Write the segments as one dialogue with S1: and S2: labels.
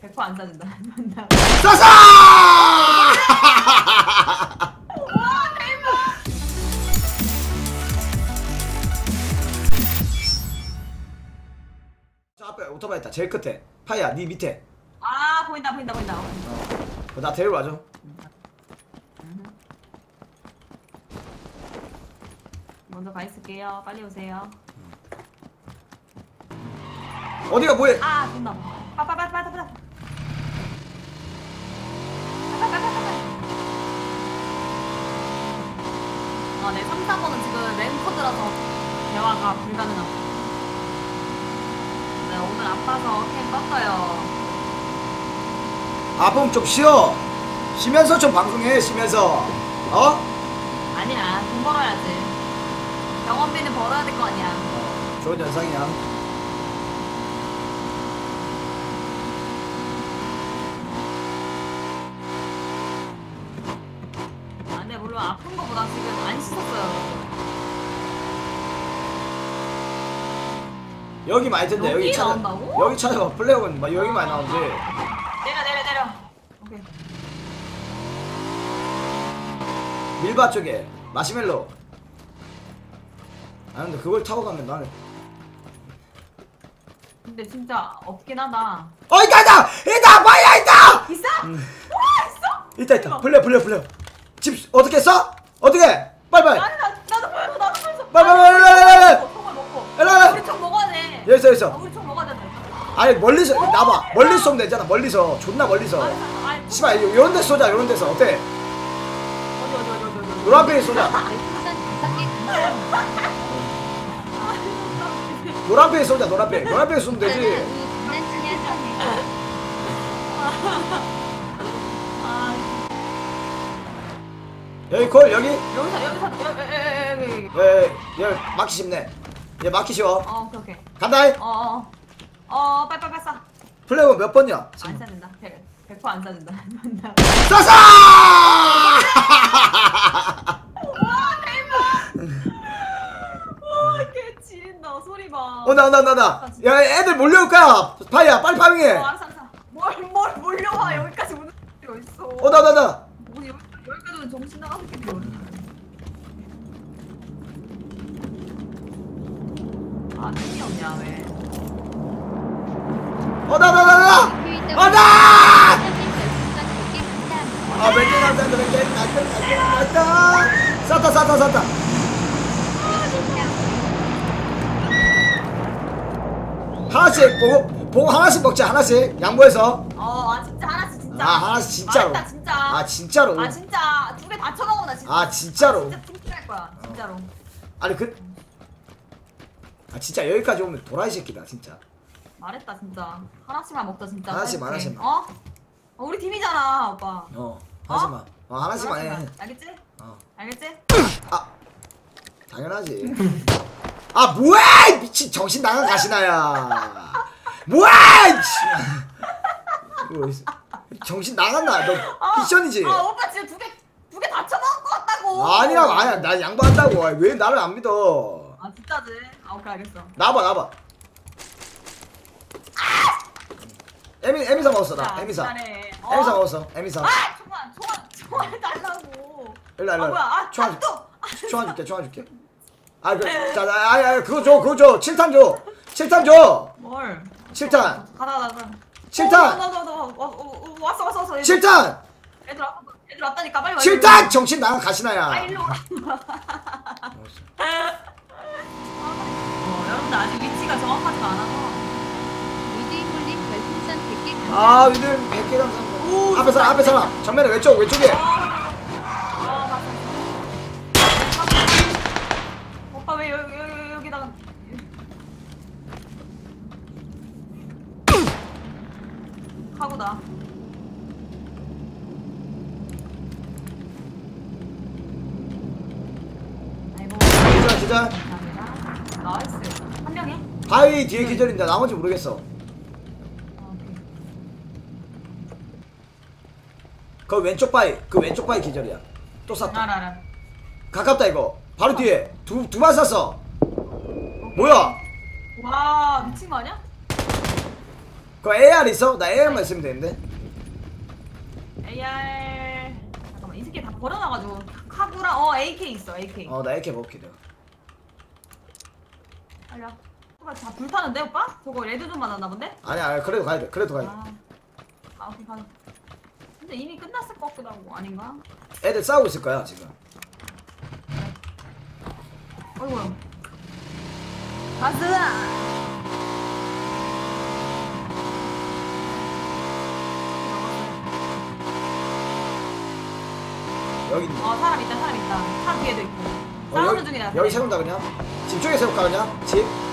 S1: 100%안 사준다.
S2: 쏴쏴!
S1: 와 대박!
S2: 저 앞에 오토바이 있다. 제일 끝에. 파이야, 네 밑에.
S1: 아 보인다 보인다 보인다.
S2: 어, 나 데리러 와줘.
S1: 먼저 가 있을게요. 빨리 오세요.
S2: 어디가 뭐해?
S1: 아 돈다. 빠빠빠빠빠빠. 아, 네, 3, 4번은 지금 램코드라서 대화가 불가능하고. 네, 오늘 아파서 캠 껐어요.
S2: 아픔 좀 쉬어. 쉬면서 좀 방송해, 쉬면서. 어?
S1: 아니야, 돈 벌어야지. 병원비는 벌어야 될 거 아니야.
S2: 좋은 현상이야. 여기 많이 든데 여기
S1: 여기
S2: 찾아.
S1: 나온다고?
S2: 여기 찾아봐. 플레이어건 막 여기 많이 나오는데.
S1: 내려, 내려, 내려. 오케이.
S2: 밀바 쪽에 마시멜로. 아 근데 그걸 타고 가면 나는.
S1: 근데 진짜 없긴 하다.
S2: 어 있다 있다 있다 파이야 있다.
S1: 있어?
S2: 음.
S1: 와, 있어?
S2: 있다 있다. 플레 플레 플레. 집 어떻게 써? 어떻게? 빨리 빨리.
S1: 아니, 나, 나도 보여줘, 나도 보여줘.
S2: 빨리, 빨리, 빨리, 빨리, 빨리.
S1: 먹고, 먹고.
S2: 빨리, 빨리. 여기 여기
S1: 아,
S2: 있어.
S1: 우리 총 먹어야 돼.
S2: 아니 멀리서 나봐. 멀리서 쏘면 되잖아. 멀리서 존나 멀리서.
S1: 아니,
S2: 씨발 요- 요런 데 쏘자 요런 데서 어때?
S1: 어디, 어디, 어디, 어디, 어디.
S2: 노란색에 쏘자.
S3: 별풍선 다섯 개 감사합니다.
S2: 노란색에 쏘자 노란색. 노란색에 쏘면
S3: 저는
S2: 되지.
S3: 우 장난치냐 전에
S1: 아,
S2: 여기 콜 여기.
S1: 여기서, 여기서, 여기, 여기, 여기, 여기, 여기.
S2: 예, 예, 막기 쉽네. 얘 막기 쉬워.
S1: 어, 오케이, 오케이.
S2: 간다.
S1: 어, 어, 어. 어, 빨빨 빨 싸.
S2: 플레이어 몇 번이야?
S1: 안 싸진다. 100, 100%안 싸진다.
S2: 쏴쏴!
S1: 와, 대박! 와, 개 지린다. 소리 봐.
S2: 온다 온다 온다 온다. 야 애들 몰려올 거야. 파이야 빨리 파밍해.
S1: 어, 알았어, 알았어. 뭘, 뭘 몰려와. 여기까지 오는 필요 있어.
S2: 온다 온다 온다.
S1: 뭐, 여기, 여기까지 오면 정신 나가서 겠어 아, 힘이 없냐, 왜?
S2: 온다!
S3: 선생님 별풍선 100개 감사합니다.
S2: 아 간다 몇 개. 나다 나다. 쌌다 쌌다 쌌다. 하나씩 보고 보고 하나씩 먹자 하나씩 양보해서.
S1: 어, 아, 진짜 하나씩, 진짜.
S2: 아 하나씩 진짜로.
S1: 말했다, 진짜.
S2: 아 진짜로.
S1: 아, 진짜. 두 개 다 쳐먹어, 나 진짜.
S2: 아 진짜로.
S1: 진짜 팅팅할 거야, 진짜로.
S2: 아니 그. 아 진짜 여기까지 오면 도라이 새끼다 진짜.
S1: 말했다, 진짜. 하나씩만 먹자, 진짜.
S2: 하나씩만,
S1: 오케이.
S2: 하나씩만.
S1: 어? 어, 우리 팀이잖아, 오빠.
S2: 어 하나씩만. 어 하나씩만 해.
S1: 알겠지?
S2: 어.
S1: 알겠지?
S2: 아 당연하지. 아 뭐야 미친 정신 나간 가시나야. 뭐야. 정신 나갔나? 너 미션이지.
S1: 아, 오빠 지금 두 개, 두 개 다 쳐먹은 것 같다고.
S2: 아니라고 아니야 나 양보한다고 아, 왜 나를 안 믿어
S1: 아, 진짜지? 아, 오케이, 알겠어.
S2: 나봐 나봐 에미 에미사 먹었어 나
S1: 자,
S2: 에미사
S1: 잘해. 어.
S2: 에미사 먹었어 에미사
S1: 아, 총알, 총알, 총알 달라고.
S2: 일로
S1: 아,
S2: 일로
S1: 뭐야? 아,
S2: 총알
S1: 아, 또.
S2: 총알 줄게 총알 줄게 아그자 아니 아니 그거 줘 그거 줘 7탄 줘 7탄 줘
S1: 뭘?
S2: 7탄
S1: 가다, 가다.
S2: 칠탄!
S1: 어, 어, 어, 왔어, 왔어, 왔어.
S2: 7탄
S1: 애들 왔, 애들 왔다니까 빨리 와.
S2: 7탄 정신
S1: 아,
S2: 가시나야
S1: 일로 와. 어, 여러분들 아직 위치가 정확하지가 않아서.
S3: 위드인물님 별풍선 100개 감사합니다.
S2: 아 위들 100개 감사합니다 앞에 사람 앞에 사람 정면에 왼쪽 왼쪽에
S1: 어, 맞아. 오빠 왜 여기 여기 여기다가 하고다. 아이고.
S2: 기절 기절
S1: 감사합니다. 나이스. 한 명이?
S2: 바위 뒤에 기절인데 나머지 모르겠어. 그 왼쪽 바위 그 왼쪽 바위 기절이야. 또 쐈다.
S1: 알아 알아.
S2: 가깝다 이거. 바로 뒤에. 두 두 발 쐈어. 뭐야?
S1: 와 미친 거 아니야?
S2: 그 AR 있어? 나 AR만 있으면 되는데.
S1: AR 잠깐만 이 새끼 다 버려놔가지고. 카구랑 어 AK 있어 AK
S2: 어나 AK 먹게 돼
S1: 빨려 오빠 다 불타는데 오빠? 저거 레드 좀 맞았나 본데?
S2: 아니 아니 그래도 가야 돼. 그래도 가야 돼.
S1: 아, 아 오케이 가자 근데 이미 끝났을 것 같기도 하고 아닌가?
S2: 애들 싸우고 있을 거야 지금.
S1: 어이구. 가스다!
S2: 여기 있네.
S1: 어 사람 있다 사람 있다. 차 뒤에도 있고.
S2: 어,
S1: 싸우는
S2: 여기,
S1: 중이다
S2: 여기 세운다 그냥? 집 쪽에 세울까 그냥? 집?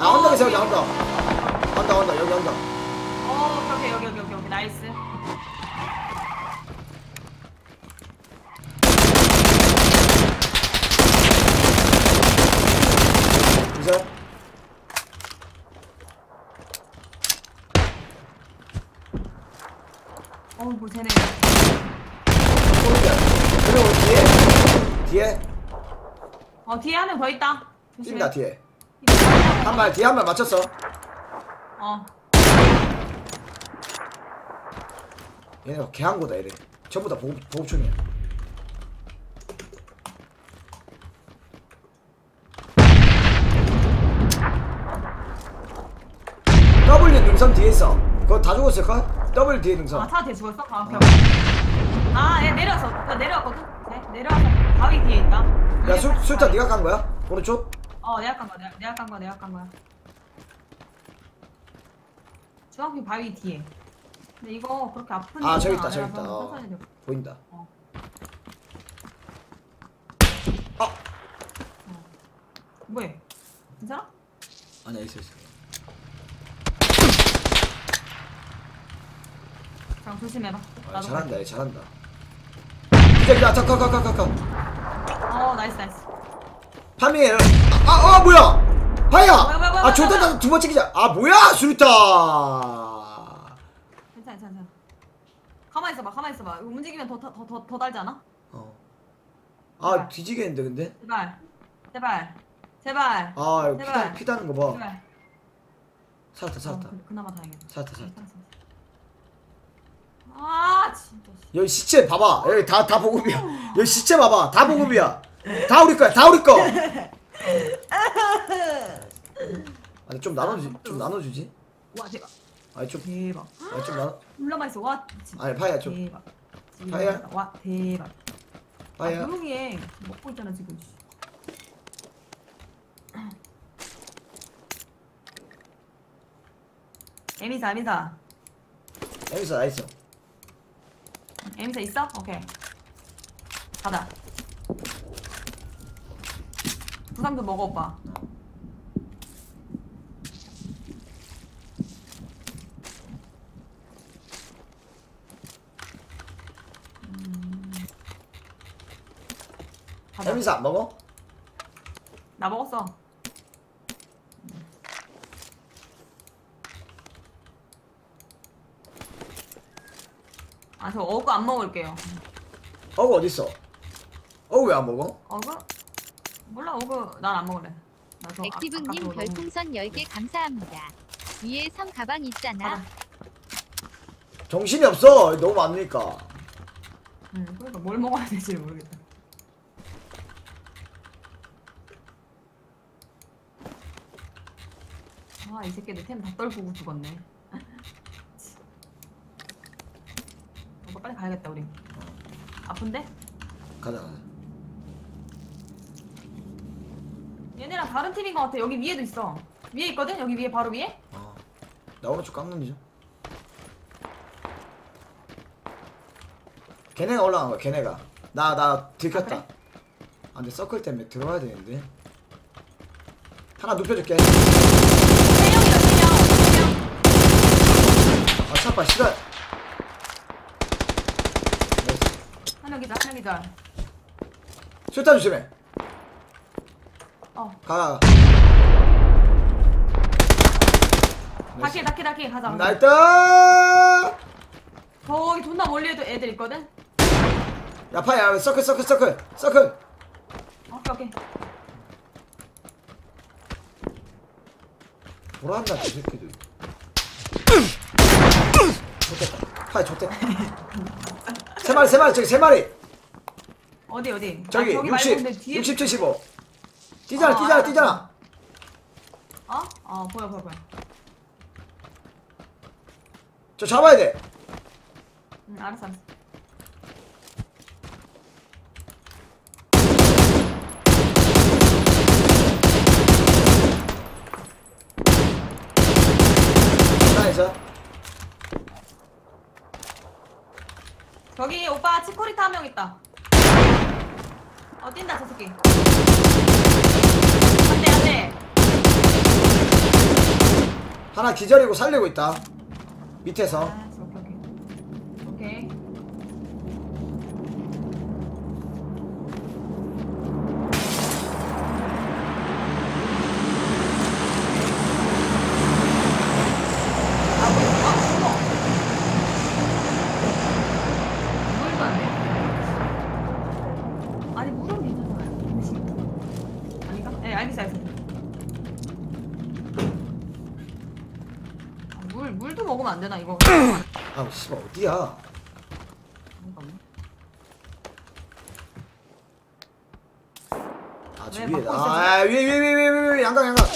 S2: 아 언덕에 세우자 언덕 언덕 언덕 여기 언덕
S1: 어 오케이 오케이 여기 여기 여기 나이스
S2: 이제
S1: 어뭐 쟤네
S2: 쏘는데 그리고 뒤에 뒤에
S1: 어 뒤에 한명더 있다 조심해
S2: 뛴다 뒤에 한 발 뒤에 한 발 맞췄어
S1: 어
S2: 얘네가 개한 거다 얘네 전부 다 보급, 보급충이야 W 능선 뒤에 있어 그거 다 죽었을걸? W 뒤에 능선
S1: 아, 차 뒤에 죽었어? 아, 오케이, 오케이. 아, 얘 내려왔어. 나 내려왔거든? 네, 내려와서 바위 뒤에 있다.
S2: 야 술, 술탄 네가 간 거야? 오른쪽?
S1: 어, 내가 깐 거야. 내가, 내가 깐 거야. 내가 깐 거야. 중학교 바위 뒤에. 근데 이거 그렇게 아픈
S2: 아 저기 있다 저기 있다 어,
S1: 천천히.
S2: 보인다
S1: 어.
S2: 아!
S1: 뭐해? 괜찮아?
S2: 아니야 있어 있어
S1: 자, 조심해봐.
S2: 아,
S1: 나도
S2: 잘한다 얘 잘한다 기다 기다 잠깐깐깐깐깐
S1: 갈게. 어, 나이스, 나이스.
S2: 파밍해 아, 아, 아 뭐야 하야 아 조다
S1: 뭐야.
S2: 나두 번째 기자 아 뭐야 수류탄
S1: 괜찮아, 괜찮아. 가만히 있어봐, 가만히 있어봐. 이거 움직이면 더, 더, 더, 더 달지 않아?
S2: 어. 아 뒤지겠는데 근데
S1: 제발. 제발. 제발.
S2: 아 이거
S1: 제발.
S2: 피다, 피다는 거봐
S1: 제발.
S2: 살았다 살았다
S1: 어, 그, 그나마 다행이다.
S2: 살았다 살았다
S1: 아 진짜. 씨.
S2: 여기 시체 봐봐 여기 다 다 보급이야 여기 시체 봐봐 다 보급이야 다 우리 거야 다 우리 거 아니 좀 나눠주지 좀 나눠주지
S1: 와 대박.
S2: 아니 좀
S1: 대박.
S2: 아니 좀 나눠
S1: 물러만 있어. 와 진짜.
S2: 아니 파이야 좀
S1: 대박.
S2: 파이야?
S1: 와 대박.
S2: 파이야
S1: 아, 조용히 해. 먹고 있잖아 지금. 씨. 에미사 에미사
S2: 여기서 나 있어
S1: 에미사 있어? 오케이 가자 부상도 먹어 오빠 음.
S2: 안 먹어?
S1: 나 먹었어. 아, 저 어구 안 먹을게요.
S2: 어그 어딨어? 어그 왜안 먹어?
S1: 어구? 몰라, 어구 난안 먹을래. 나저 아-
S3: 액티브님
S1: 너무-
S3: 별풍선 10개 감사합니다. 위에 섬 가방 있잖아.
S1: 가자.
S2: 정신이 없어 너무 많으니까
S1: 응, 그러니까 뭘 먹어야 될지 모르겠다. 아, 이 새끼들 템 다 떨구고 죽었네. 오빠 빨리 가야겠다, 우리. 아픈데?
S2: 가자 가자
S1: 얘네랑 다른 팀인 것 같아. 여기 위에도 있어. 위에 있거든? 여기 위에 바로 위에?
S2: 어. 나 오른쪽 깎는 중 걔네가 올라간 거야 걔네가 나 나 들켰다
S1: 아,
S2: 아 근데 서클 때문에 들어가야 되는데 하나 눕혀줄게
S1: 세 명이다, 세 명. 세 명.
S2: 아 차빠 싫어
S1: 한 명이다, 한 명이다.
S2: 술탄 조심해
S1: 어,
S2: 가가
S1: 다키, 다키, 다키. 가자.
S2: 나이다
S1: 저기 존나 멀리에도 애들 있거든?
S2: 야 파야 서클 서클 서클 서클
S1: 오케이, 오케이.
S2: 돌아간다 이 새끼들 파이 좋대 세 마리 세 마리 저기 세 마리
S1: 어디 어디?
S2: 저기
S1: 아, 저기
S2: 60
S1: 말고 근데 뒤에
S2: 60 75 뛰잖아
S1: 어,
S2: 뛰잖아. 뛰잖아
S1: 어? 어 보여 보여 보여.
S2: 저 잡아야 돼
S1: 응 알았어 알았어.
S2: 나이스
S1: 저기 오빠 치코리타 한 명 있다. 어 뛴다 저 새끼. 안돼 안돼.
S2: 하나 기절이고 살리고 있다. 밑에서
S1: 아, 저, 오케이 오케이. 오케이. 아, 뭐, 아, 어머. 물도 안 돼. 아니, 물은 괜찮잖아요. 음식. 아닌가? 네, 알겠어, 알겠어. 아, 물, 물도 먹으면 안 되나, 이거?
S2: 아우 씨발 어디야
S1: 잠깐만.
S2: 아저
S1: 왜,
S2: 위에
S1: 막고 있어,
S2: 아 위에 위에 위에 위에 위에 위에 양강 양강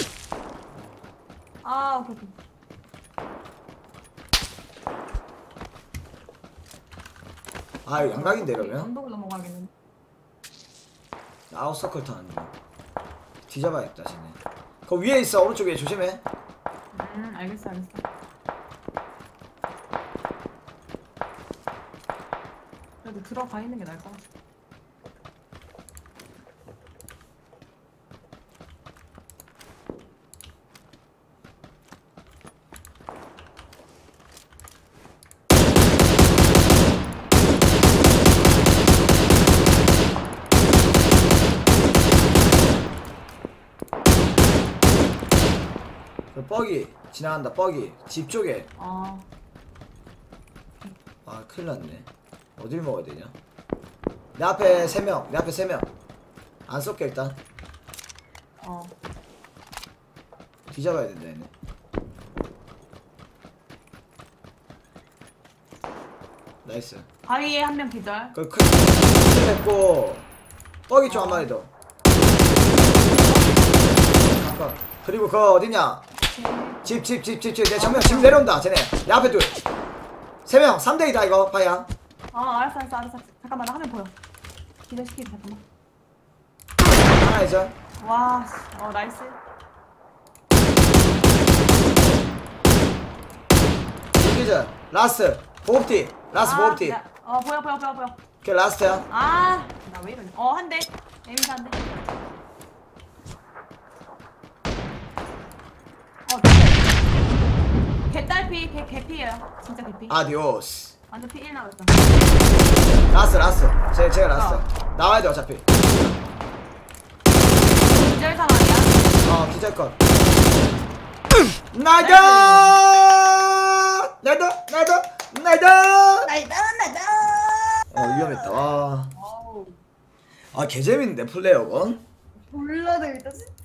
S1: 아, 오케이.
S2: 아 이거 양강인데 이러면
S1: 언덕을 넘어가겠는데.
S2: 아웃서클 타는 중 뒤잡아야겠다 쟤네 그 위에 있어 오른쪽 위에 조심해
S1: 음, 알겠어, 알겠어. 그래도 들어가 있는 게 나을 것 같아.
S2: 그 뻐기 지나간다 뻐기 집 쪽에.
S1: 아,
S2: 아 큰일 났네 어딜 먹어야 되냐? 내 앞에 세 명 내 앞에 세 명 안 쏠게 일단.
S1: 어.
S2: 뒤잡아야 된다 얘네. 나이스.
S1: 바위에 한 명 기절.
S2: 그 큰, 했고 뻐기 쪽한 마리 더. 잠깐. 그리고 그거 어디냐? 집 집 집 집집내 정면 집 내려온다 쟤네. 내 앞에 둘 세 명 3대2다 이거 파이야
S1: 어, 알았어, 알았어, 알았어. 잠깐만, 나 화면 보여. 기절시키지, 잠깐만.
S2: 하나 이제
S1: 와, 씨. 어, 나이스.
S2: 이기전 라스트 보급티 라스트
S1: 아,
S2: 보급티
S1: 야, 어, 보여, 보여, 보여, 보여.
S2: 걔 라스트야
S1: 아, 나 왜 이러냐. 어, 한 대. 에미사 한 대. 어, 진짜. 개딸피, 개, 개피예요. 진짜 개피.
S2: 아디오스
S1: 완전 피1 나왔다.
S2: 라스트 라스트 제, 제가 라스트 나와야 돼 어차피.
S1: 기절 상황이야.
S2: 어 기절 컷. 나이스 나이스 나이스 나이스
S1: 나이다, 나이다.
S2: 어 위험했다. 와.
S1: 어우,
S2: 아 개재밌는데 플레이어건?
S1: 재밌다, 진짜.